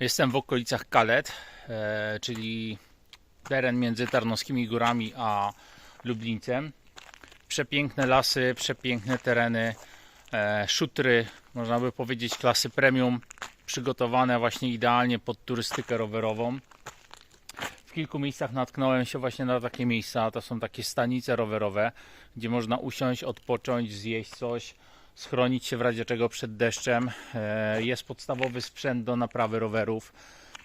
Jestem w okolicach Kalet, e, czyli teren między Tarnowskimi Górami a Lublińcem. Przepiękne lasy, przepiękne tereny, e, szutry, można by powiedzieć klasy premium, przygotowane właśnie idealnie pod turystykę rowerową. W kilku miejscach natknąłem się właśnie na takie miejsca, to są takie stanice rowerowe, gdzie można usiąść, odpocząć, zjeść coś, schronić się w razie czego przed deszczem. E, Jest podstawowy sprzęt do naprawy rowerów.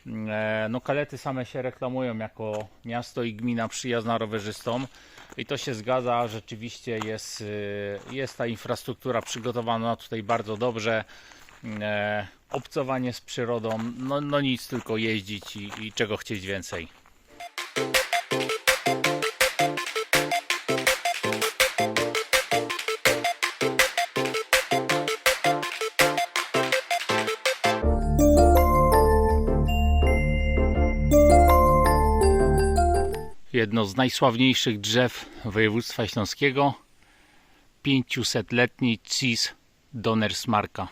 E, No kalety same się reklamują jako miasto i gmina przyjazna rowerzystom i to się zgadza, rzeczywiście jest, y, jest ta infrastruktura przygotowana tutaj bardzo dobrze. E, Obcowanie z przyrodą, no, no nic, tylko jeździć i, i czego chcieć więcej. jedno z najsławniejszych drzew województwa śląskiego 500-letni cis Donersmarka.